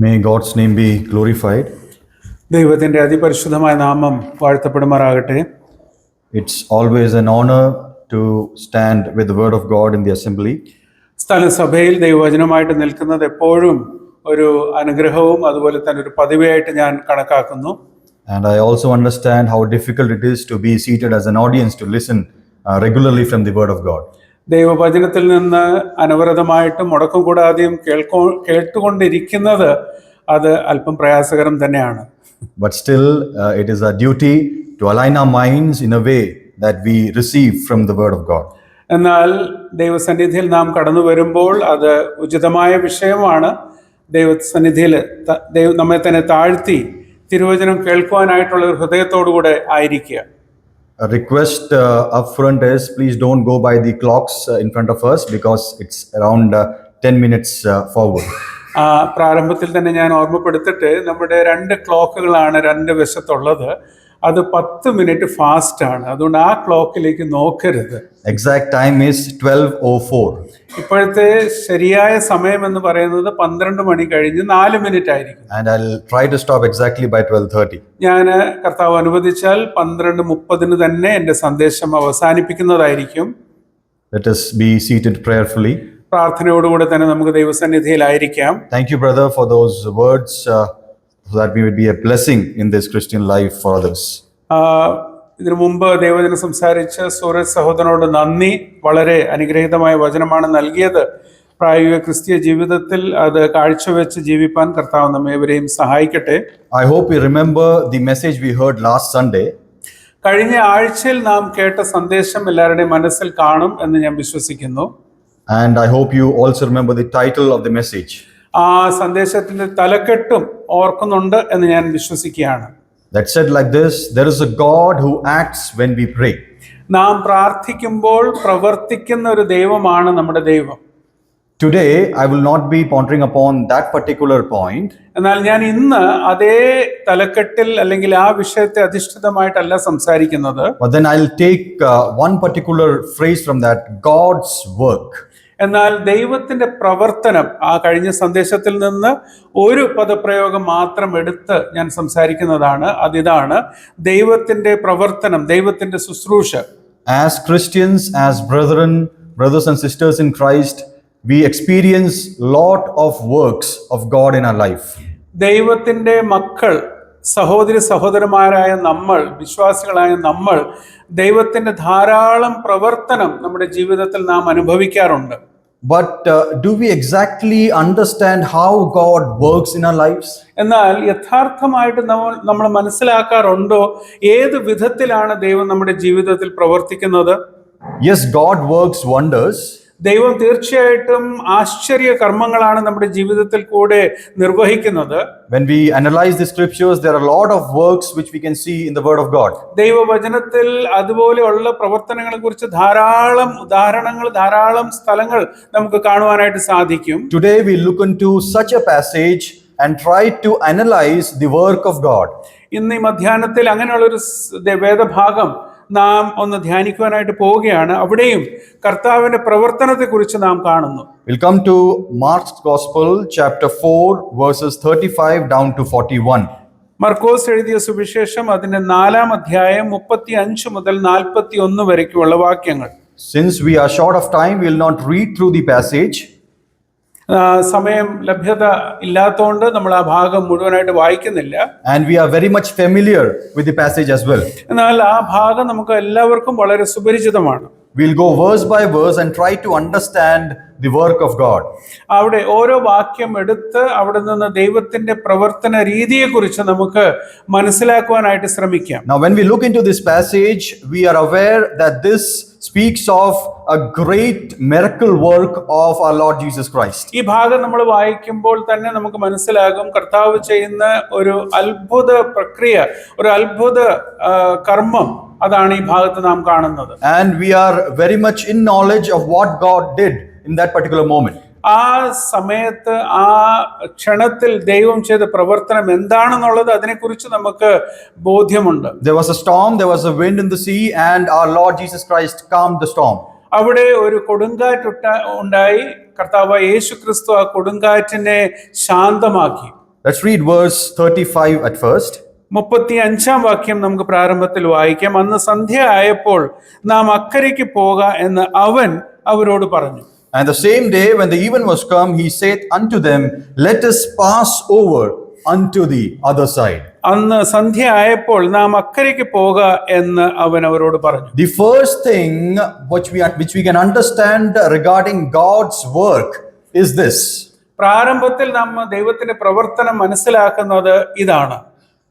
May God's name be glorified. ദൈവത്തിന്റെ അതിപരിശുദ്ധമായ നാമം വാഴ്ത്തപ്പെടുമാറാകട്ടെ It's always an honor to stand with the Word of God in the assembly. സ്ഥലസഭയിൽ ദൈവവചനമായിട്ട് നിൽക്കുന്നത് എപ്പോഴും ഒരു അനുഗ്രഹവും അതുപോലെ തന്നെ ഒരു പതിവായിട്ട് ഞാൻ കണക്കാക്കുന്നു And I also understand how difficult it is to be seated as an audience to listen uh, regularly from the Word of God. ദൈവവചനത്തിൽ നിന്ന് അനവരതമായിട്ടും മുടക്കം കൂടാതെയും കേൾക്കോ കേട്ടുകൊണ്ടിരിക്കുന്നത് അത് അല്പം പ്രയാസകരം തന്നെയാണ്. But still it is a duty to align our minds in a way that we receive from the word of God God. എന്നാൽ ദൈവസന്നിധിയിൽ നാം കടന്നു വരുമ്പോൾ അത് ഉചിതമായ വിഷയമാണ്. ദൈവസന്നിധിയിൽ നമ്മെ തന്നെ താഴ്ത്തി തിരുവചനം കേൾക്കുവാനായിട്ടുള്ള ഒരു ഹൃദയത്തോടുകൂടെ ആയിരിക്കുക. Request uh, up front is please don't go by the clocks uh, in front of us because it's around uh, 10 minutes uh, forward. ആ പ്രാരംഭത്തിൽ തന്നെ ഞാൻ ഓർമ്മപ്പെടുത്തിട്ട് നമ്മുടെ രണ്ട് ക്ലോക്കുകളാണ് രണ്ട് വശത്തുള്ളത് അത് പത്ത് മിനിറ്റ് ഫാസ്റ്റ് ആണ് അതുകൊണ്ട് ആ ക്ലോക്കിലേക്ക് നോക്കരുത്. Exact time is twelve o four ഇപ്പോഴത്തെ ശരിയായ സമയം എന്ന് പറയുന്നത് പന്ത്രണ്ട് മണി കഴിഞ്ഞ് നാല് മിനിറ്റ് ആയിരിക്കും. And I'll try to stop exactly by 12:30. ഞാൻ കർത്താവ് അനുവദിച്ചാൽ പന്ത്രണ്ട് മുപ്പതിന് തന്നെ എന്റെ സന്ദേശം അവസാനിപ്പിക്കുന്നതായിരിക്കും. Let us be seated prayerfully. പ്രാർത്ഥനയോടുകൂടെ തന്നെ നമുക്ക് ദൈവസന്നിധിയിലായിരിക്കാം. Thank you brother for those uh, so that we would be a blessing in this Christian life for others. ആ, ഇതിനു മുമ്പ് ദൈവജനം സംസാരിച്ച് സൂരജ് സഹോദരനോട് നന്ദി. വളരെ അനുഗ്രഹീതമായ വചനമാണ് നൽകിയത്. പ്രായോഗിക ക്രിസ്തീയ ജീവിതത്തിൽ അത് കാഴ്ചവെച്ച് ജീവിപ്പാൻ കർത്താവ് നമ്മേവരെയും സഹായിക്കട്ടെ. I hope you remember the message we heard last Sunday, കഴിഞ്ഞ ആഴ്ചയിൽ നാം കേട്ട സന്ദേശം എല്ലാവരുടെയും മനസ്സിൽ കാണും എന്ന് ഞാൻ വിശ്വസിക്കുന്നു. And I hope you also remember the title of the message. ആ സന്ദേശത്തിന്റെ തലക്കെട്ടും ഓർക്കുന്നുണ്ട് എന്ന് ഞാൻ വിശ്വസിക്കുകയാണ് That said, like this There is a God who acts when we pray. നാം പ്രാർത്ഥിക്കുമ്പോൾ പ്രവർത്തിക്കുന്ന ഒരു ദൈവമാണ് നമ്മുടെ ദൈവം Today, I will not be pondering upon that particular point, എന്നാൽ ഞാൻ ഇന്ന് അതേ തലക്കെട്ടിൽ അല്ലെങ്കിൽ ആ വിഷയത്തെ അധിഷ്ഠിതമായിട്ടല്ല സംസാരിക്കുന്നത് but then I'll take uh, one particular phrase from that God's work. എന്നാൽ ദൈവത്തിന്റെ പ്രവർത്തനം ആ കഴിഞ്ഞ സന്ദേശത്തിൽ നിന്ന് ഒരു പദപ്രയോഗം മാത്രം എടുത്ത് ഞാൻ സംസാരിക്കുന്നതാണ്. അതിതാണ് ദൈവത്തിന്റെ പ്രവർത്തനം ദൈവത്തിന്റെ ശുശ്രൂഷ. As Christians as brethren, brothers and sisters in Christ we experience lot of works of God in our life ദൈവത്തിന്റെ മക്കൾ സഹോദരി സഹോദരന്മാരായ നമ്മൾ വിശ്വാസികളായ നമ്മൾ ദൈവത്തിന്റെ ധാരാളം പ്രവർത്തനം നമ്മുടെ ജീവിതത്തിൽ നാം അനുഭവിക്കാറുണ്ട്. But uh, do we exactly understand how God works in our lives? എന്നാൽ യഥാർത്ഥമായിട്ട് നമ്മൾ നമ്മൾ മനസ്സിലാക്കാറുണ്ടോ ഏത് വിധത്തിലാണ് ദൈവം നമ്മുടെ ജീവിതത്തിൽ പ്രവർത്തിക്കുന്നത് Yes, God works wonders, ദൈവം തീർച്ചയായിട്ടും ആശ്ചര്യ കർമ്മങ്ങളാണ് നമ്മുടെ ജീവിതത്തിൽ കൂടെ നിർവഹിക്കുന്നത് when we analyze the scriptures, there are a lot of works which we can see in the Word of God. ദൈവവചനത്തിൽ അതുപോലെയുള്ള പ്രവർത്തനങ്ങളെ കുറിച്ച് ധാരാളം ഉദാഹരണങ്ങൾ ധാരാളം സ്ഥലങ്ങൾ നമുക്ക് കാണുവാനായിട്ട് സാധിക്കും Today, we look into such a passage and try to analyze the work of God. ഇന്ന് ഈ മധ്യാഹ്നത്തിൽ അങ്ങനെയുള്ള ഒരു വേദഭാഗം നാം ഒന്ന് ധ്യാനിക്കുവാനായിട്ട് പോവുകയാണ്. അവിടെയും കർത്താവിന്റെ പ്രവർത്തനത്തെക്കുറിച്ച് നാം കാണുന്നു. Welcome to Mark's gospel chapter four verses thirty five down to forty one മർക്കോസ് എഴുതിയ സുവിശേഷം അതിന്റെ നാലാം അധ്യായം മുപ്പത്തി അഞ്ച് മുതൽ നാൽപ്പത്തി ഒന്ന് വരയ്ക്കുള്ള വാക്യങ്ങൾ. Since we are short of time we will not read through the passage, ആ, സമയം ലഭ്യത ഇല്ലാത്തതുകൊണ്ട് നമ്മൾ ആ ഭാഗം മുഴുവനായിട്ട് വായിക്കുന്നില്ല. And we are very much familiar with the passage as well എന്നാൽ ആ ഭാഗം നമുക്ക് എല്ലാവർക്കും വളരെ സുപരിചിതമാണ്. We'll go verse by verse and try to understand the work of God. അവിടെ ഓരോ വാക്യം എടുത്ത് അവിടെ നിന്ന് ദൈവത്തിന്റെ പ്രവർത്തന രീതിയെക്കുറിച്ച് നമുക്ക് മനസ്സിലാക്കുവാനായിട്ട് ശ്രമിക്കാം Now, when we look into this passage, we are aware that this speaks of a great miracle work of our Lord Jesus Christ. ഈ ഭാഗം നമ്മൾ വായിക്കുമ്പോൾ തന്നെ നമുക്ക് മനസ്സിലാകും കർത്താവ് ചെയ്യുന്ന ഒരു അത്ഭുത പ്രക്രിയ ഒരു അത്ഭുത കർമ്മം അതാണ് ഈ ഭാഗത്ത് നാം കാണുന്നത് And we are very much in knowledge of what God did in that particular moment. ആ സമയത്ത് ആ ക്ഷണത്തിൽ ദൈവം ചെയ്ത പ്രവർത്തനം എന്താണെന്നുള്ളത് അതിനെക്കുറിച്ച് നമുക്ക് ബോധ്യമുണ്ട് There was a storm, there was a wind in the sea, and our Lord Jesus Christ calmed the storm. അവിടെ ഒരു കൊടുങ്കാറ്റ് ഉണ്ടായി കർത്താവ് യേശു ക്രിസ്തു ആ കൊടുങ്കാറ്റിനെ ശാന്തമാക്കി Let's read verse 35 at first. മുപ്പത്തി അഞ്ചാം വാക്യം നമുക്ക് പ്രാരംഭത്തിൽ വായിക്കാം അന്ന് സന്ധ്യ ആയപ്പോൾ നാം അക്കരയ്ക്ക് പോക എന്ന് അവൻ അവരോട് പറഞ്ഞു And the same day, when the even was come, he said unto them, Let us pass over unto the other side. അന്ന് സന്ധ്യ ആയപ്പോൾ നാം അക്കരയ്ക്ക് പോക എന്ന് അവൻ അവരോട് പറഞ്ഞു The first thing which we, which we can understand regarding God's work is this പ്രാരംഭത്തിൽ നാം ദൈവത്തിന്റെ പ്രവർത്തനം മനസ്സിലാക്കുന്നത് ഇതാണ്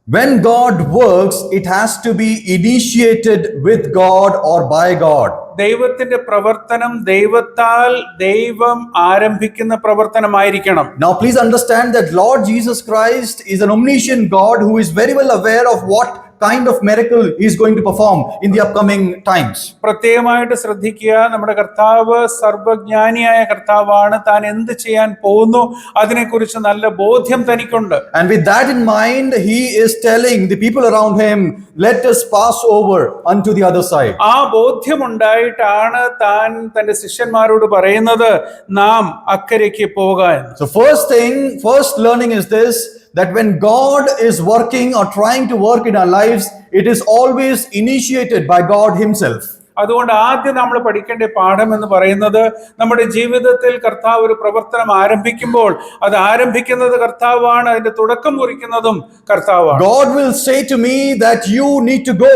when God works, it has to be initiated with God or by God. ദൈവത്തിന്റെ പ്രവർത്തനം ദൈവത്താൽ ദൈവം ആരംഭിക്കുന്ന പ്രവർത്തനമായിരിക്കണം Now, please understand that Lord Jesus Christ is an omniscient God who is very well aware of what kind of miracle he is going to perform in the upcoming times. പ്രത്യേകമായിട്ട് ശ്രദ്ധിക്കുക നമ്മുടെ കർത്താവ് സർവജ്ഞാനിയായ കർത്താവാണ് താൻ എന്ത് ചെയ്യാൻ പോകുന്നു അതിനെക്കുറിച്ച് നല്ല ബോധ്യം തനിക്കുണ്ട് And with that in mind, he is telling the people around him, Let us pass over unto the other side. ആ ബോധ്യമുണ്ടായിട്ടാണ് താൻ തന്റെ ശിഷ്യന്മാരോട് പറയുന്നത് നാം അക്കരയ്ക്ക് പോക എന്ന് So, first thing, first learning is this that when God is working or trying to work in our lives, it is always initiated by God Himself. അതുകൊണ്ട് ആദ്യം നമ്മൾ പഠിക്കേണ്ട പാഠം എന്ന് പറയുന്നത് നമ്മുടെ ജീവിതത്തിൽ കർത്താവ് ഒരു പ്രവർത്തനം ആരംഭിക്കുമ്പോൾ അത് ആരംഭിക്കുന്നത് കർത്താവാണ് അതിന്റെ തുടക്കം കുറിക്കുന്നതും കർത്താവാണ് God will say to me that you need to go.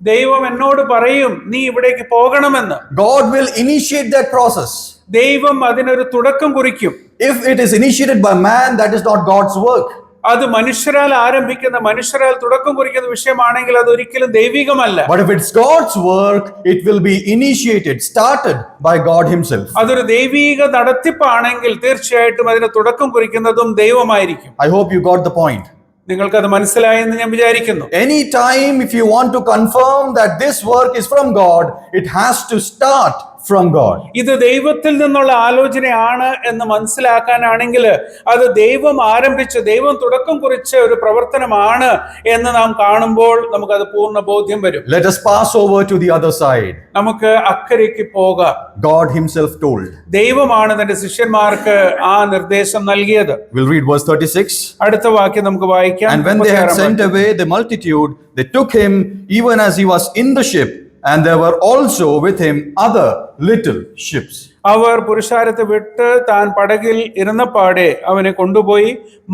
ദൈവം എന്നോട് പറയും നീ ഇവിടേക്ക് പോകണമെന്ന് God will initiate that process. ദൈവം അതിനൊരു തുടക്കം കുറിക്കും If it is initiated by man, that is not God's work. അത് മനുഷ്യരാൽ ആരംഭിക്കുന്ന മനുഷ്യരാൽ തുടക്കം കുറിക്കുന്ന വിഷയമാണെങ്കിൽ അത് ഒരിക്കലും ദൈവികമല്ല But if it's God's work, it will be initiated, started by God Himself. അതൊരു ദൈവീക നടത്തിപ്പാണെങ്കിൽ തീർച്ചയായിട്ടും അതിന് തുടക്കം കുറിക്കുന്നതും ദൈവമായിരിക്കും I hope you got the point. നിങ്ങൾക്കത് മനസ്സിലായെന്ന് ഞാൻ വിചാരിക്കുന്നു Anytime, if you want to confirm that this work is from God, it has to start from God. ഇത് ദൈവത്തിൽ നിന്നുള്ള ആലോചനയാണ് എന്ന് മനസ്സിലാക്കാനാണെങ്കിൽ അത് ദൈവം ആരംഭിച്ച ദൈവം തുടക്കം കുറിച്ച ഒരു പ്രവർത്തനമാണ് എന്ന് നാം കാണുമ്പോൾ നമുക്ക് അത് പൂർണ ബോധ്യം വരും Let us pass over to the other side. നമുക്ക് അക്കരയ്ക്ക് പോകാം God ഹിംസെൽഫ് told. ദൈവമാണ് തന്റെ ശിഷ്യന്മാർക്ക് ആ നിർദ്ദേശം നൽകിയത് We'll read verse 36. അടുത്ത വാക്യം നമുക്ക് വായിക്കാം And when they മുപ്പത്തിയാറാം sent away the multitude, they took him even as he was in the ship, and there were also with him other little ships. അവർ പുരുഷാരത്തെ വിട്ട് താൻ പടകിൽ ഇരുന്നപ്പാടെ അവനെ കൊണ്ടുപോയി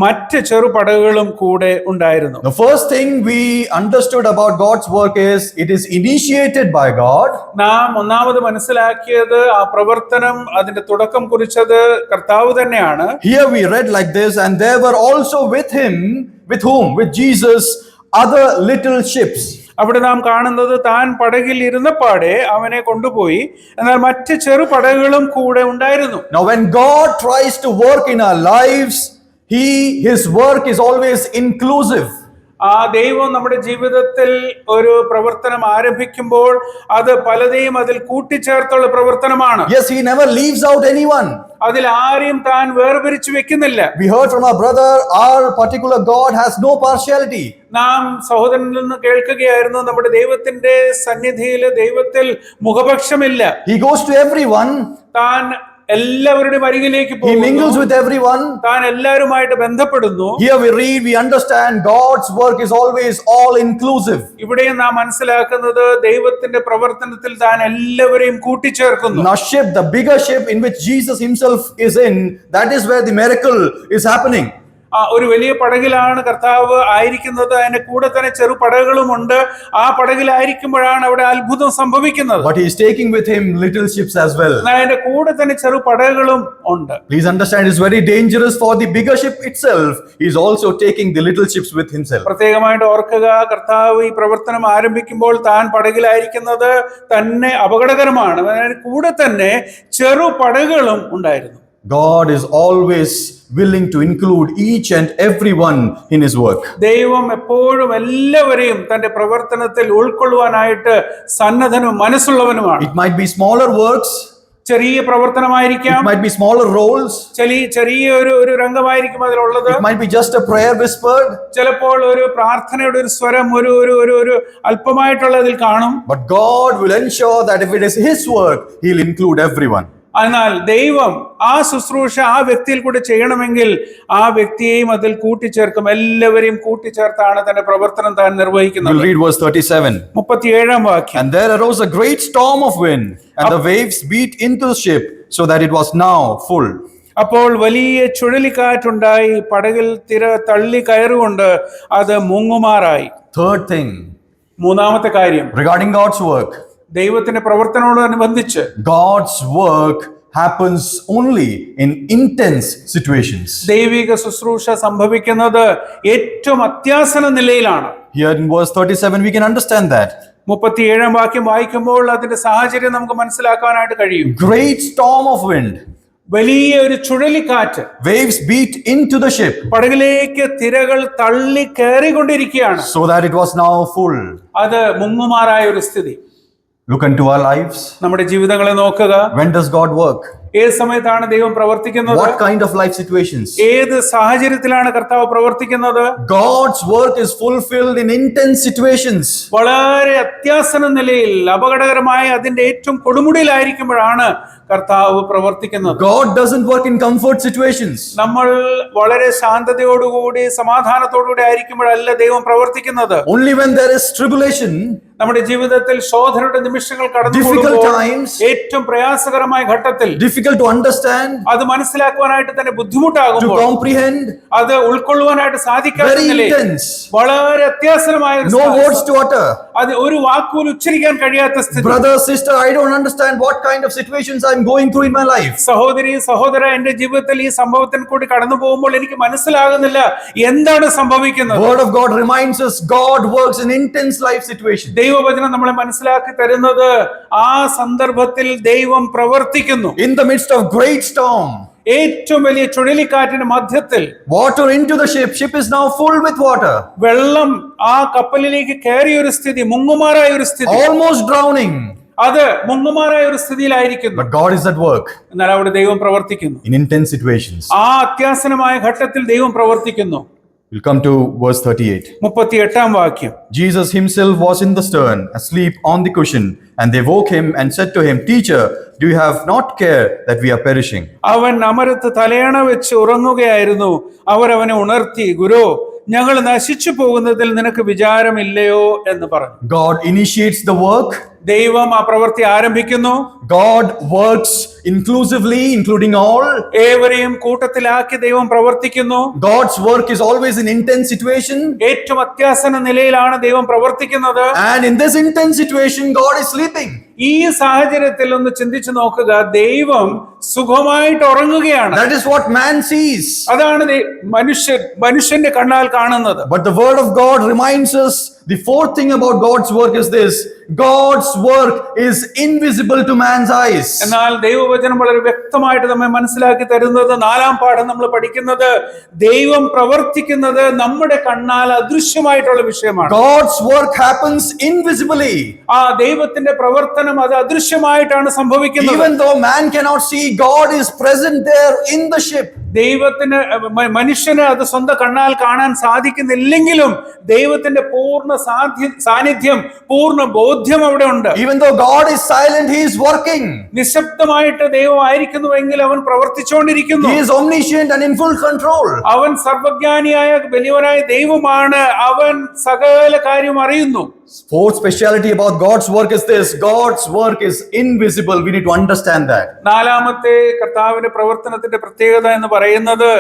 മറ്റ് ചെറുപടകുകളും കൂടെ ഉണ്ടായിരുന്നു The first thing we understood about God's work is it is initiated by God, നാം ഒന്നാമത് മനസ്സിലാക്കിയത് ആ പ്രവർത്തനം അതിന്റെ തുടക്കം കുറിച്ചത് കർത്താവ് തന്നെയാണ് Here we read like this, and there were also with him, with whom? With Jesus, other little ships. അവിടെ നാം കാണുന്നത് താൻ പടകിൽ ഇരുന്നപ്പാടെ അവനെ കൊണ്ടുപോയി. എന്നാൽ മറ്റ് ചെറു പടകുകളും കൂടെ ഉണ്ടായിരുന്നു. He his work is always inclusive ആ ദൈവം നമ്മുടെ ജീവിതത്തിൽ ഒരു പ്രവർത്തനം ആരംഭിക്കുമ്പോൾ അത് പലതെയും അതിൽ കൂട്ടിച്ചേർത്തുള്ള പ്രവർത്തനമാണ് yes he never leaves out anyone. അതിൽ ആരെയും താൻ വേർപിരിച്ചു വെക്കുന്നില്ല We heard from our brother, our particular God has no partiality. നാം സഹോദരനിൽ നിന്ന് കേൾക്കുകയായിരുന്നു നമ്മുടെ ദൈവത്തിന്റെ സന്നിധിയിൽ ദൈവത്തിൽ മുഖപക്ഷമില്ല He goes to everyone, താൻ എല്ലാവരുടെയും അരികിലേക്ക് He mingles with everyone. താൻ എല്ലാവരുമായിട്ട് ബന്ധപ്പെടുന്നു Here we read, we understand God's work is always all inclusive. ഇവിടെയും നാം മനസ്സിലാക്കുന്നത് ദൈവത്തിന്റെ പ്രവർത്തനത്തിൽ താൻ എല്ലാവരെയും കൂട്ടിച്ചേർക്കുന്നു Now, ship, the bigger ship in which Jesus Himself is in, that is where the miracle is happening. ഒരു വലിയ പടകിലാണ് കർത്താവ് ആയിരിക്കുന്നത്. അതിന്റെ കൂടെ തന്നെ ചെറു പടകുകളുമുണ്ട്. ആ പടകിലായിരിക്കുമ്പോഴാണ് അവിടെ അത്ഭുതം സംഭവിക്കുന്നത്. അതിന്റെ കൂടെ തന്നെ ചെറു പടകുകളും ഉണ്ട്. Please understand is very dangerous for the bigger ship. He is also taking the little ships with Himself. പ്രത്യേകമായിട്ട് ഓർക്കുക കർത്താവ് ഈ പ്രവർത്തനം ആരംഭിക്കുമ്പോൾ താൻ പടകിലായിരിക്കുന്നത് തന്നെ അപകടകരമാണ്. കൂടെ തന്നെ ചെറു പടകുകളും ഉണ്ടായിരുന്നു. God is always willing to include each and everyone in His work. ദൈവം എപ്പോഴും എല്ലാവരെയും തന്റെ പ്രവർത്തനത്തിൽ ഉൾക്കൊള്ളുവാനായിട്ട് സന്നദ്ധനും മനസ്സുള്ളവനുമാണ് It might be smaller works, ചെറിയ it പ്രവർത്തനമായിരിക്കാം might be smaller roles, ചെറിയ ചെറിയ ഒരു ഒരു രംഗമായിരിക്കും അതിലുള്ളത് it might be just a prayer whispered, ചിലപ്പോൾ ഒരു പ്രാർത്ഥനയുടെ ഒരു സ്വരം ഒരു ഒരു ഒരു ഒരു അല്പമായിട്ടുള്ളതിൽ കാണും but God will ensure that if it is His work, He'll include everyone. എന്നാൽ ദൈവം ആ ശുശ്രൂഷ ആ വ്യക്തിയിൽ കൂടെ ചെയ്യണമെങ്കിൽ ആ വ്യക്തിയെയും അതിൽ കൂട്ടിച്ചേർക്കും. എല്ലാവരെയും കൂട്ടിച്ചേർത്താണ് തന്റെ പ്രവർത്തനം താൻ നിർവഹിക്കുന്നത്. Read verse 37. മുപ്പത്തിയേഴാം വാക്യം. And there arose a great storm of wind, and the waves beat into the ship, so that it was now full. അപ്പോൾ വലിയ ചുഴലിക്കാറ്റുണ്ടായി പടകിൽ തിര തള്ളി കയറുകൊണ്ട് അത് മുങ്ങുമാറായി. Third thing. മൂന്നാമത്തെ കാര്യം. Regarding God's work. ദൈവത്തിന്റെ പ്രവർത്തനത്തോടനുബന്ധിച്ച് God's work happens only in intense situations. ദൈവിക ശുശ്രൂഷ സംഭവിക്കുന്നത് ഏറ്റവും അത്യാസന നിലയിലാണ്. Here in verse 37, we can understand that. മുപ്പത്തിയേഴാം വാക്യം വായിക്കുമ്പോൾ അതിന്റെ സാഹചര്യം നമുക്ക് മനസ്സിലാക്കാനായിട്ട് കഴിയും. Great storm of wind, വലിയ ഒരു ചുഴലിക്കാറ്റ്. Waves beat into the ship, പടകിലേക്ക് തിരകൾ തള്ളി കയറിക്കൊണ്ടിരിക്കുകയാണ് so that it was now full. അത് മുങ്ങുമാറായ ഒരു സ്ഥിതി. Look into our lives. നമ്മുടെ ജീവിതങ്ങളെ നോക്കുക When does God work? ഏത് സമയത്താണ് ദൈവം പ്രവർത്തിക്കുന്നത് What kind of life situations? ഏത് സാഹചര്യത്തിലാണ് കർത്താവ് പ്രവർത്തിക്കുന്നത് God's work is fulfilled in intense situations. വളരെ അത്യാസന നിലയിൽ അപകടകരമായ അതിന്റെ ഏറ്റവും കൊടുമുടിയിലായിരിക്കുമ്പോഴാണ് കർത്താവ് പ്രവർത്തിക്കുന്നത് God doesn't work in comfort situations. നമ്മൾ വളരെ ശാന്തതയോടുകൂടി സമാധാനത്തോടുകൂടി ആയിരിക്കുമ്പോഴല്ല ദൈവം പ്രവർത്തിക്കുന്നത് Only when there is tribulation, നമ്മുടെ ജീവിതത്തിൽ ശോധനയുടെ നിമിഷങ്ങൾ കടന്നു ഏറ്റവും പ്രയാസകരമായ ഘട്ടത്തിൽ ഡിഫിക്കൽട്ട് ടു അണ്ടർസ്റ്റാൻഡ് അത് മനസ്സിലാക്കുവാനായിട്ട് തന്നെ ബുദ്ധിമുട്ടാകും ബുദ്ധിമുട്ടാകുമ്പോൾ അത് ഉൾക്കൊള്ളുവാനായിട്ട് സാധിക്കാത്ത very വളരെ അത്യാസനമായ സാഹചര്യം. words to utter. അത് ഒരു വാക്കുപോലും ഉച്ചരിക്കാൻ കഴിയാത്ത സ്ഥിതി. Brother sister I don't understand what kind of situations I am going through in my life സഹോദരി സഹോദര എന്റെ ജീവിതത്തിൽ ഈ സംഭവത്തിൽ കൂടി കടന്നു പോകുമ്പോൾ എനിക്ക് മനസ്സിലാകുന്നില്ല എന്താണ് സംഭവിക്കുന്നത്. Word of God reminds us God works in intense life situations. ദൈവവചനം നമ്മളെ മനസ്സിലാക്കി തരുന്നത് ആ സന്ദർഭത്തിൽ ദൈവം പ്രവർത്തിക്കുന്നു. In the midst of great storm ഏറ്റവും വലിയ ചുഴലിക്കാറ്റിന് മധ്യത്തിൽ water into the ship ship is now full with water വെള്ളം ആ കപ്പലിലേക്ക് കയറിയ ഒരു സ്ഥിതി മുങ്ങുമാറായ ഒരു സ്ഥിതി. ഓൾമോസ്റ്റ് ഡ്രൗണിംഗ് അത് മുങ്ങുമാറായ ഒരു സ്ഥിതിയിലായിരിക്കുന്നു. ഗോഡ് ഈസ് അറ്റ് വർക്ക് എന്നാൽ അവിടെ ദൈവം പ്രവർത്തിക്കുന്നു. ഇൻ ഇൻടെൻസ് സിറ്റുവേഷൻസ് ആ അത്യാസനമായ ഘട്ടത്തിൽ ദൈവം പ്രവർത്തിക്കുന്നു. We'll come to verse 38. മുപ്പത്തി എട്ടാം വാക്യം Jesus himself was in the stern, asleep on the cushion, and they woke him and said to him, Teacher, do you have not care that we are perishing? അവൻ അമരത്ത് തലയണ വെച്ച് ഉറങ്ങുകയായിരുന്നു അവരവനെ ഉണർത്തി ഗുരു ഞങ്ങൾ നശിച്ചു പോകുന്നതിൽ നിനക്ക് വിചാരമില്ലയോ എന്ന് പറഞ്ഞു God initiates the work, ദൈവം ആ പ്രവൃത്തി ആരംഭിക്കുന്നു God works inclusively, including all. ഏവരെയും കൂട്ടത്തിലാക്കി ദൈവം പ്രവർത്തിക്കുന്നു God's work is always in intense situation, ഏറ്റവും അത്യാസന നിലയിലാണ് ദൈവം പ്രവർത്തിക്കുന്നത് and in this intense situation, God is sleeping. ഈ സാഹചര്യത്തിൽ ഒന്ന് ചിന്തിച്ചു നോക്കുക ദൈവം സുഖമായിട്ട് ഉറങ്ങുകയാണ് That is what man sees. അതാണ് മനുഷ്യൻ മനുഷ്യന്റെ കണ്ണാൽ കാണുന്നത് But the word of God reminds us the fourth thing about God's work is this God's work is invisible to man's eyes. എന്നാൽ ദൈവവചനം വളരെ വ്യക്തമായിട്ട് നമ്മെ മനസ്സിലാക്കി തരുന്നത് നാലാം പാഠം നമ്മൾ പഠിക്കുന്നത് ദൈവം പ്രവർത്തിക്കുന്നത് നമ്മുടെ കണ്ണാൽ അദൃശ്യമായിട്ടുള്ള വിഷയമാണ് God's work happens invisibly. ആ ദൈവത്തിന്റെ പ്രവർത്തനം അത് അദൃശ്യമായിട്ടാണ് സംഭവിക്കുന്നത് Even though man cannot see, God is present there in the ship. ദൈവത്തിന് മനുഷ്യനെ മനുഷ്യന് അത് സ്വന്തം കണ്ണാൽ കാണാൻ സാധിക്കുന്നില്ലെങ്കിലും ദൈവത്തിന്റെ പൂർണ സാധ്യ സാന്നിധ്യം പൂർണ ബോധ്യം അവിടെ ഉണ്ട്. Even though God is silent he is working നിശബ്ദമായിട്ട് ദൈവം ദൈവമായിരിക്കുന്നുവെങ്കിൽ അവൻ പ്രവർത്തിച്ചുകൊണ്ടിരിക്കുന്നു. He is omniscient and in full control അവൻ സർവജ്ഞാനിയായ വലിയവനായ ദൈവമാണ്. അവൻ സകല കാര്യം അറിയുന്നു. Fourth speciality about God's work is this God's work is invisible we need to understand that നാലാമത്തെ കർത്താവിന്റെ പ്രവർത്തനത്തിന്റെ പ്രത്യേകത എന്ന് പറയുന്നത്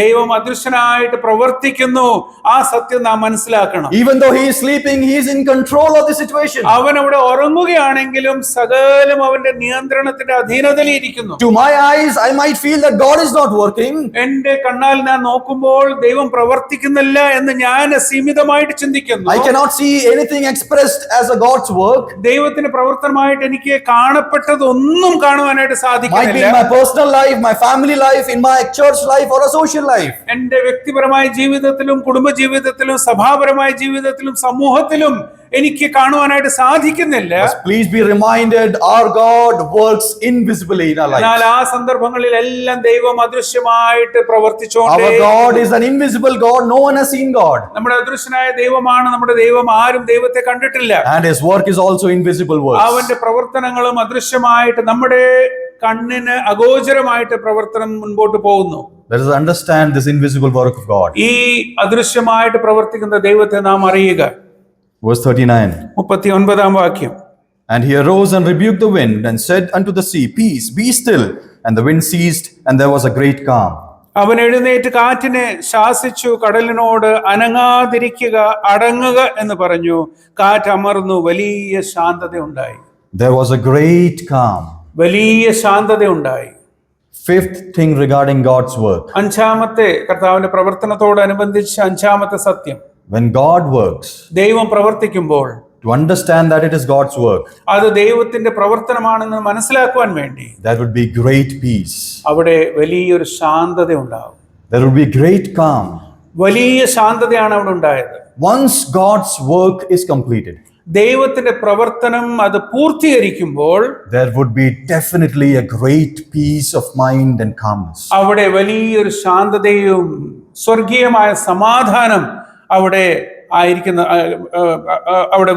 ദൈവം അദൃശ്യനായിട്ട് പ്രവർത്തിക്കുന്നു. ആ സത്യം നാം മനസ്സിലാക്കണം. Even though he is sleeping he is in control of the situation അവൻ അവിടെ ഉറങ്ങുകയാണെങ്കിലും സകലം അവന്റെ നിയന്ത്രണത്തിന്റെ അധീനതയിൽ ഇരിക്കുന്നു. To my eyes I might feel that God is not working എന്റെ കണ്ണാൽ ഞാൻ നോക്കുമ്പോൾ ദൈവം പ്രവർത്തിക്കുന്നില്ല എന്ന് ഞാൻ സീമിതമായിട്ട് ചിന്തിക്കുന്നു. I cannot see anything expressed as a God's work. ദൈവത്തിന്റെ പ്രവർത്തനമായിട്ട് എനിക്ക് കാണപ്പെട്ടതൊന്നും കാണുവാനായിട്ട് Might be സാധിക്കുന്നില്ല personal life, my family life, in my church life, or a social life. എന്റെ വ്യക്തിപരമായ ജീവിതത്തിലും കുടുംബ ജീവിതത്തിലും സഭാപരമായ ജീവിതത്തിലും സമൂഹത്തിലും എനിക്ക് കാണുവാനായിട്ട് സാധിക്കുന്നില്ല please be reminded our God works invisibly in our എന്നാൽ ആ ആ സന്ദർഭങ്ങളിലെല്ലാം ദൈവം അദൃശ്യമായിട്ട് പ്രവർത്തിച്ചുകൊണ്ടേ Our God is an invisible God. No one has seen God. നമ്മുടെ അദൃശ്യനായ ദൈവമാണ് നമ്മുടെ ദൈവം ആരും ദൈവത്തെ കണ്ടിട്ടില്ല And his work is also invisible works. അവന്റെ പ്രവർത്തനങ്ങളും അദൃശ്യമായിട്ട് നമ്മുടെ കണ്ണിന് അഗോചരമായിട്ട് പ്രവർത്തനം മുൻപോട്ട് പോകുന്നു Let us understand this invisible work of God. ഈ അദൃശ്യമായിട്ട് പ്രവർത്തിക്കുന്ന ദൈവത്തെ നാം അറിയുക Verse 39 മുപ്പത്തി ഒൻപതാം വാക്യം And he arose and rebuked the wind and said unto the sea, Peace, be still. And the wind ceased, and there was a great calm. അവൻ എഴുന്നേറ്റ് കാറ്റിനെ ശാസിച്ചു കടലിനോട് അനങ്ങാതിരിക്കുക അടങ്ങുക എന്ന് പറഞ്ഞു കാറ്റ് അമർന്നു വലിയ ശാന്തത ഉണ്ടായി There was a great calm. വലിയ ശാന്തത ഉണ്ടായി Fifth thing regarding God's work. അഞ്ചാമത്തെ കർത്താവിന്റെ പ്രവർത്തനത്തോടനുബന്ധിച്ച് അഞ്ചാമത്തെ സത്യം When God works, ദൈവം പ്രവർത്തിക്കുമ്പോൾ to understand that it is God's work, അത് ദൈവത്തിന്റെ പ്രവർത്തനമാണെന്ന് മനസ്സിലാക്കുവാൻ വേണ്ടി there would be great peace. അവിടെ വലിയൊരു ശാന്തത ഉണ്ടാവും There would be great calm. വലിയ ശാന്തതയാണ് അവിടെ ഉണ്ടായത് Once God's work is completed, ദൈവത്തിന്റെ പ്രവർത്തനം അത് പൂർത്തീകരിക്കുമ്പോൾ there would be definitely a great peace of mind and calmness. അവിടെ വലിയൊരു ശാന്തതയും സ്വർഗീയമായ സമാധാനം അവിടെ ആയിരിക്കുന്ന അവിടെ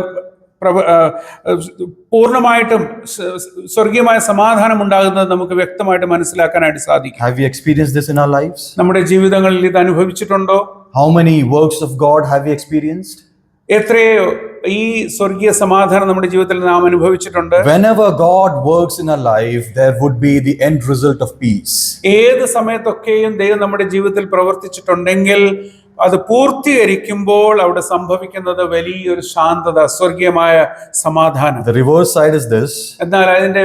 പൂർണമായിട്ടും സ്വർഗീയമായ സമാധാനം ഉണ്ടാകുന്നത് നമുക്ക് വ്യക്തമായിട്ട് മനസ്സിലാക്കാനായിട്ട് സാധിക്കും. Have you experience this in our lifes നമ്മുടെ ജീവിതങ്ങളിൽ ഇത് അനുഭവിച്ചിട്ടുണ്ടോ? How many works of God have you experienced എത്രയോ ഈ സ്വർഗീയ സമാധാനം നമ്മുടെ ജീവിതത്തിൽ നാം അനുഭവിച്ചിട്ടുണ്ട്. Whenever God works in our life there would be the end result of peace. ഏത് സമയത്തൊക്കെയും ദൈവം നമ്മുടെ ജീവിതത്തിൽ പ്രവർത്തിച്ചിട്ടുണ്ടെങ്കിൽ അത് പൂർത്തീകരിക്കുമ്പോൾ അവിടെ സംഭവിക്കുന്നത് വലിയൊരു ശാന്തത സ്വർഗീയമായ സമാധാനം The reverse side is this എന്നാൽ അതിന്റെ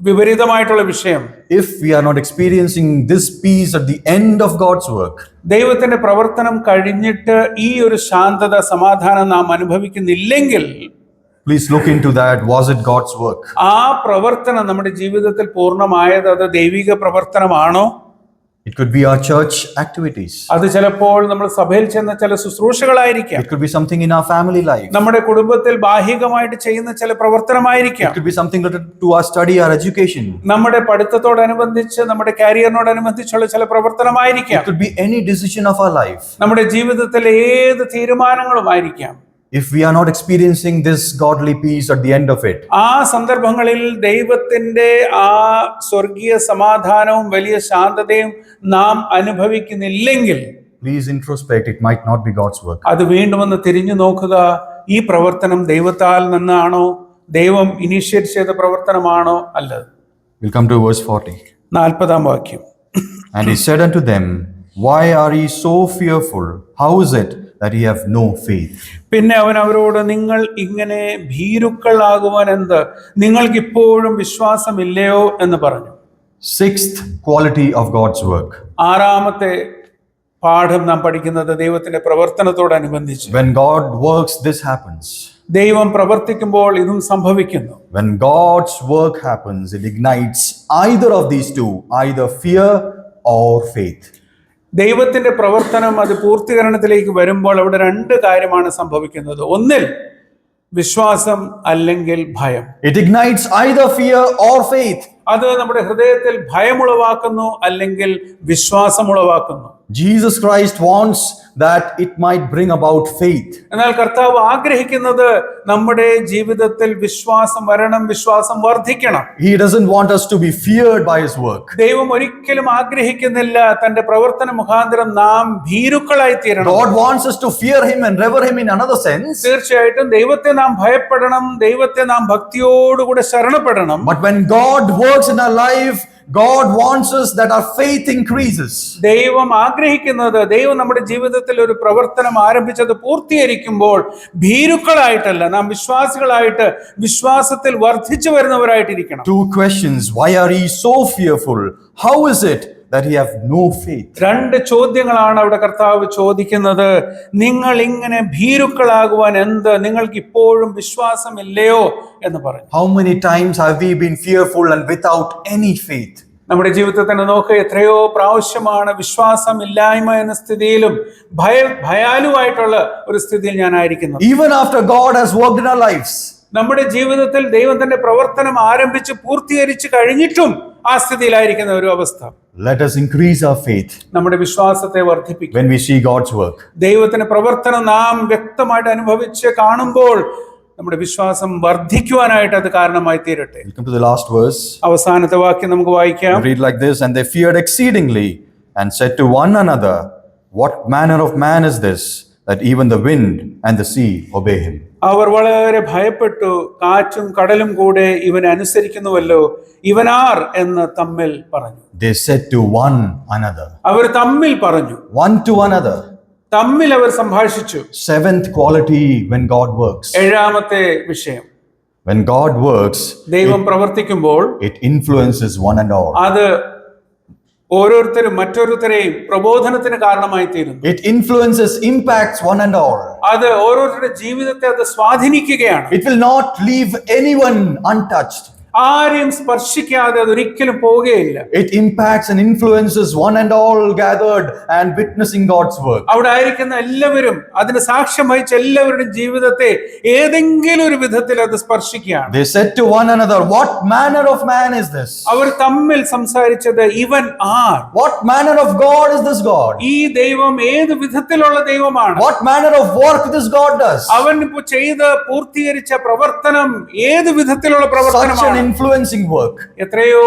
വിപരീതമായിട്ടുള്ള വിഷയം if we are not experiencing this peace at the end of God's work ദൈവത്തിന്റെ പ്രവർത്തനം കഴിഞ്ഞിട്ട് ഈ ഒരു ശാന്തത സമാധാനം നാം അനുഭവിക്കുന്നില്ലെങ്കിൽ please look into that. Was it God's work? ആ പ്രവർത്തനം നമ്മുടെ ജീവിതത്തിൽ പൂർണമായത് അത് ദൈവിക പ്രവർത്തനമാണോ It could be our church activities, അത് ചിലപ്പോൾ നമ്മൾ സഭയിൽ ചെന്ന ചില ശുശ്രൂഷകളായിരിക്കാം. It could be something in our family life, നമ്മുടെ കുടുംബത്തിൽ ബാഹികമായിട്ട് ചെയ്യുന്ന ചില പ്രവർത്തനമായിരിക്കാം. It could be something related to our study, or education, നമ്മുടെ പഠിത്തത്തോടനുബന്ധിച്ച് നമ്മുടെ കരിയറിനോടനുബന്ധിച്ചുള്ള ചില it പ്രവർത്തനമായിരിക്കാം could be any decision of our life. നമ്മുടെ ജീവിതത്തിലെ ഏത് തീരുമാനങ്ങളുമായിരിക്കാം. If we are not experiencing this godly peace at the end of it, ആ സന്ദർഭങ്ങളിൽ ദൈവത്തിന്റെ ആ സ്വർഗീയ സമാധാനവും വലിയ ശാന്തതയും നാം അനുഭവിക്കുന്നില്ലെങ്കിൽ please introspect. It might not be God's work. അത് വീണ്ടും ഒന്ന് തിരിഞ്ഞു നോക്കുക ഈ പ്രവർത്തനം ദൈവത്താൽ നിന്നാണോ ദൈവം ഇനീഷ്യേറ്റ് ചെയ്ത പ്രവർത്തനമാണോ അല്ലത് We'll come to verse 40. നാൽപ്പതാം വാക്യം And he said unto them, Why are ye so fearful? How is it that ye have no faith? പിന്നെ അവൻ അവരോട് നിങ്ങൾ ഇങ്ങനെ ഭീരുക്കളാകുവാൻ എന്ത് നിങ്ങൾക്ക് ഇപ്പോഴും വിശ്വാസമില്ലയോ എന്ന് പറഞ്ഞു Sixth quality of God's work. ആറാമത്തെ പാഠം നാം പഠിക്കുന്നത് ദൈവത്തിന്റെ പ്രവർത്തനത്തോടനുബന്ധിച്ച് When God works, this happens. ദൈവം പ്രവർത്തിക്കുമ്പോൾ ഇതും സംഭവിക്കുന്നു When God's work happens, it ignites either of these two, either fear or faith. ദൈവത്തിന്റെ പ്രവർത്തനം അത് പൂർത്തീകരണത്തിലേക്ക് വരുമ്പോൾ അവിടെ രണ്ട് കാര്യമാണ് സംഭവിക്കുന്നത്. ഒന്നിൽ വിശ്വാസം അല്ലെങ്കിൽ ഭയം. It ignites either fear or faith അത് നമ്മുടെ ഹൃദയത്തിൽ ഭയമുളവാക്കുന്നു അല്ലെങ്കിൽ വിശ്വാസം ഉളവാക്കുന്നു Jesus Christ wants that it might bring about faith. എന്നാൽ കർത്താവ് ആഗ്രഹിക്കുന്നത് നമ്മുടെ ജീവിതത്തിൽ വിശ്വാസം വരണം വിശ്വാസം വർദ്ധിക്കണം He doesn't want us to be feared by His work. ദൈവം ഒരിക്കലും ആഗ്രഹിക്കുന്നില്ല തന്റെ പ്രവർത്തന മുഖാന്തരം നാം ഭീരുക്കളായി തീരണം God wants us to fear Him and revere Him in another sense. തീർച്ചയായിട്ടും ദൈവത്തെ നാം ഭയപ്പെടണം ദൈവത്തെ നാം ഭക്തിയോടുകൂടെ ശരണപ്പെടണം But when God works in our life, God wants us that our faith increases. ദൈവം ആഗ്രഹിക്കുന്നത് ദൈവം നമ്മുടെ ജീവിതത്തിൽ ഒരു പ്രവർത്തനം ആരംഭിച്ചത് പൂർത്തീകരിക്കുമ്പോൾ ഭീരുക്കളായിട്ടല്ല നാം വിശ്വാസികളായിട്ട് വിശ്വാസത്തിൽ വർദ്ധിച്ചു വരുന്നവരായിട്ടിരിക്കണം. To why are so fearful how it that ye have no faith? രണ്ട് ചോദ്യങ്ങളാണ് അവിടെ കർത്താവ് ചോദിക്കുന്നത്. നിങ്ങൾ ഇങ്ങനെ ഭീരുക്കളാകുവാൻ എന്ത്? നിങ്ങൾക്ക് ഇപ്പോഴും വിശ്വാസമില്ലയോ എന്ന് പറഞ്ഞു. How many times have we been fearful and without any faith? നമ്മുടെ ജീവിതത്തിൽ തന്നെ നോക്കുക എത്രയോ പ്രാവശ്യമാണ് വിശ്വാസമില്ലായ്മ എന്ന സ്ഥിതിയിലും ഭയ ഭയാലുവായിട്ടുള്ള ഒരു സ്ഥിതിയിൽ ഞാൻ even after God has work in our lives, നമ്മുടെ ജീവിതത്തിൽ ദൈവം തന്റെ പ്രവർത്തനം ആരംഭിച്ച് പൂർത്തീകരിച്ചു കഴിഞ്ഞിട്ടും ആ സ്ഥിതിയിലായിരിക്കുന്ന ഒരു അവസ്ഥ. Let us increase our faith. നമ്മുടെ വിശ്വാസത്തെ വർദ്ധിപ്പിക്കും. When we see God's work. ദൈവത്തിന്റെ പ്രവർത്തനം നാം വ്യക്തമായിട്ട് അനുഭവിച്ച് കാണുമ്പോൾ നമ്മുടെ വിശ്വാസം വർദ്ധിക്കുവാനായിട്ട് അത് കാരണമായി തീരട്ടെ We'll come to the last verse. അവസാനത്തെ വാക്യം നമുക്ക് വായിക്കാം We read like this And they feared exceedingly and said to one another, What manner of man is this, that even the wind and the sea obey him? അവർ വളരെ ഭയപ്പെട്ടു കാറ്റും കടലും കൂടെ ഇവനെ അനുസരിക്കുന്നുവല്ലോ ഇവനാർ എന്ന് തമ്മിൽ പറഞ്ഞു They said to one another, അവർ തമ്മിൽ പറഞ്ഞു one to another. തമ്മിൽ അവർ സംഭാഷിച്ചു Seventh quality when God works. ഏഴാമത്തെ വിഷയം When God works, ദൈവം പ്രവർത്തിക്കുമ്പോൾ it influences one and all. അത് ഓരോരുത്തരും മറ്റോരുത്തരെയും പ്രബോധനത്തിന് കാരണമായി തീരുന്നു It influences, impacts one and all. അത് ഓരോരുത്തരുടെ ജീവിതത്തെ അത് സ്വാധീനിക്കുകയാണ് It will not leave anyone untouched. ആരെയും സ്പർശിക്കാതെ അത് ഒരിക്കലും പോവുകയില്ല. It impacts and influences one and all gathered and witnessing God's work അവിടെ ആയിരിക്കുന്ന എല്ലാവരും അതിന് സാക്ഷ്യം വഹിച്ച എല്ലാവരുടെയും ജീവിതത്തെ ഏതെങ്കിലും ഒരു വിധത്തിൽ അത് സ്പർശിക്കുകയാണ്. They said to one another what manner of man is this അവർ തമ്മിൽ സംസാരിച്ചത് ഇവൻ R? What manner of God is this God ഈ ദൈവം ഏത് വിധത്തിലുള്ള ദൈവമാണ്? What manner of work this God does അവൻ ഇപ്പോ ചെയ്ത പൂർത്തീകരിച്ച പ്രവർത്തനം ഏത് വിധത്തിലുള്ള പ്രവർത്തനമാണ്? An influencing work. എത്രയോ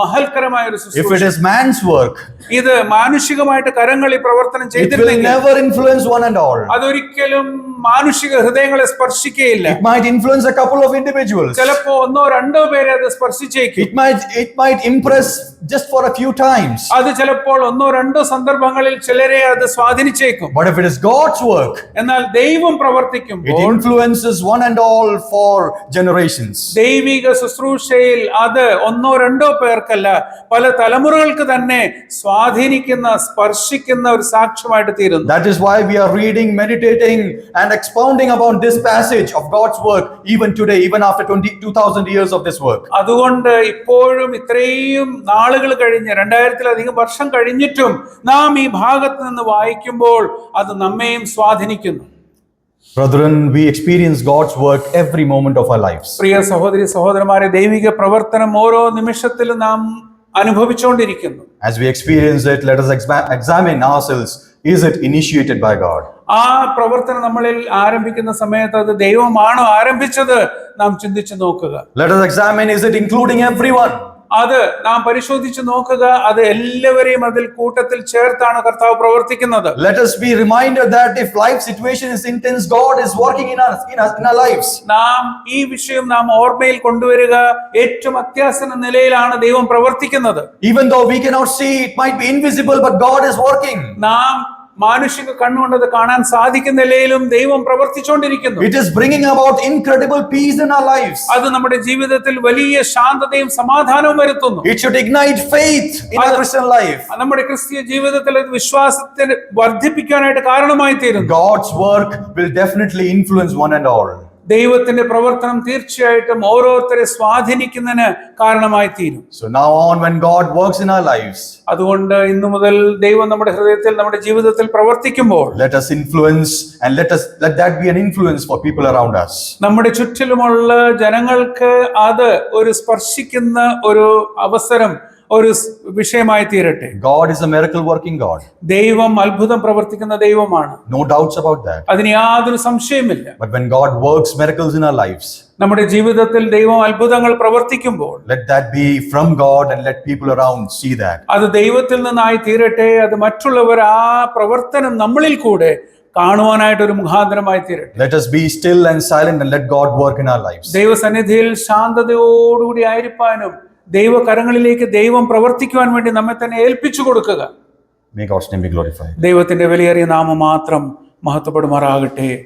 മഹൽക്കരമായ ഒരു If ശുശ്രൂഷ it is man's work, ഇത് മാനുഷികമായിട്ട് കരങ്ങൾ ഈ പ്രവർത്തനം it will ചെയ്തിരുന്നെങ്കിൽ never influence one and all. അതൊരിക്കലും മാനുഷിക ഹൃദയങ്ങളെ സ്പർശിക്കുകയില്ല. It might influence a couple of individuals. ചിലപ്പോ ഒന്നോ രണ്ടോ പേരെ അത് സ്പർശിച്ചേക്കും. It might it might impress just for a few times അത് ചിലപ്പോൾ ഒന്നോ രണ്ടോ സന്ദർഭങ്ങളിൽ ചിലരെ അത് സ്വാധീനിച്ചേക്കും. But if it is God's work, എന്നാൽ ദൈവം it it influences one and all for generations ദൈവിക ശുശ്രൂഷയിൽ അത് ഒന്നോ രണ്ടോ പേർക്കല്ല പല തലമുറകൾക്ക് തന്നെ സ്വാധീനിക്കുന്ന സ്പർശിക്കുന്ന ഒരു സാക്ഷ്യമായിട്ട് തീരുന്നു. That is why we are reading, meditating, and expounding about this passage of God's work even today, even after 20, 2000 years of this work. അതുകൊണ്ട് ഇപ്പോഴും ഇത്രയും നാളുകൾ കഴിഞ്ഞ് രണ്ടായിരത്തിലധികം വർഷം കഴിഞ്ഞിട്ടും നാം ഈ ഭാഗത്ത് നിന്ന് വായിക്കുമ്പോൾ അത് നമ്മെയും സ്വാധീനിക്കുന്നു Brethren, we experience God's work every moment of our lives. പ്രിയ സഹോദരി സഹോദരന്മാരെ ദൈവിക പ്രവർത്തനം ഓരോ നിമിഷത്തിലും നാം അനുഭവിച്ചുകൊണ്ടിരിക്കുന്നു As we experience it, let us exam- examine ourselves. Is it initiated by God? ആ പ്രവർത്തനം നമ്മളിൽ ആരംഭിക്കുന്ന സമയത്ത് അത് ദൈവമാണോ ആരംഭിച്ചത് നാം ചിന്തിച്ചു നോക്കുക Let us examine is it including everyone? അത് നാം പരിശോധിച്ചു നോക്കുക അത് എല്ലാവരെയും അതിൽ കൂട്ടത്തിൽ ചേർത്താണ് കർത്താവ് പ്രവർത്തിക്കുന്നത് Let us be reminded that if life situation is intense, God is working in us, in us, in our lives. നാം ഈ വിഷയം നാം ഓർമ്മയിൽ കൊണ്ടുവരിക ഏറ്റവും അത്യാസന നിലയിലാണ് ദൈവം പ്രവർത്തിക്കുന്നത് Even though we cannot see, it might be invisible, but God is working. നാം മാനുഷിക കണ്ണുകൊണ്ടത് കാണാൻ സാധിക്കുന്ന നിലയിലും ദൈവം പ്രവർത്തിച്ചുകൊണ്ടിരിക്കുന്നു It is bringing about incredible peace in our lives. അത് നമ്മുടെ ജീവിതത്തിൽ വലിയ ശാന്തതയും സമാധാനവും വരുത്തുന്നു It should ignite faith in our Christian life. നമ്മുടെ ക്രിസ്തീയ ജീവിതത്തിൽ അത് വിശ്വാസത്തിന് വർദ്ധിപ്പിക്കാനായിട്ട് കാരണമായി തീരുന്നു God's work will definitely influence one and all. ദൈവത്തിന്റെ പ്രവർത്തനം തീർച്ചയായിട്ടും ഓരോരുത്തരെ സ്വാധീനിക്കുന്നതിന് കാരണമായി തീരും so now on when God works in our lives, അതുകൊണ്ട് ഇന്നു മുതൽ ദൈവം നമ്മുടെ ഹൃദയത്തിൽ നമ്മുടെ ജീവിതത്തിൽ പ്രവർത്തിക്കുമ്പോൾ let us influence and let us let that be an influence for people around us. നമ്മുടെ ചുറ്റിലുമുള്ള ജനങ്ങൾക്ക് അത് ഒരു സ്പർശിക്കുന്ന ഒരു അവസരം ഒരു വിഷയമായി തീരട്ടെ. God is a miracle working God ദൈവം അത്ഭുതം പ്രവർത്തിക്കുന്ന ദൈവമാണ്. നോ ഡൗട്ട്സ് അബൌട്ട് ദാറ്റ് അതിന് യാതൊരു സംശയമില്ല but when God works miracles in our lifes നമ്മുടെ ജീവിതത്തിൽ ദൈവം അത്ഭുതങ്ങൾ പ്രവർത്തിക്കുമ്പോൾ let that be from God and let people around see that അത് ദൈവത്തിൽ നിന്നായി തീരട്ടെ അത് മറ്റുള്ളവർ ആ പ്രവർത്തനം നമ്മളിൽ കൂടെ കാണുവാനായിട്ട് ഒരു മുഖാന്തരമായി തീരട്ടെ. Let us be still and silent and let God work in our lives. ദൈവസന്നിധിയിൽ ശാന്തതയോടുകൂടി ആയിരിക്കാനും ദൈവകരങ്ങളിലേക്ക് ദൈവം പ്രവർത്തിക്കുവാൻ വേണ്ടി നമ്മെ തന്നെ ഏൽപ്പിച്ചു കൊടുക്കുക. ദൈവത്തിന്റെ വിലയേറിയ നാമം മാത്രം മഹത്വപ്പെടുമാറാകട്ടെ.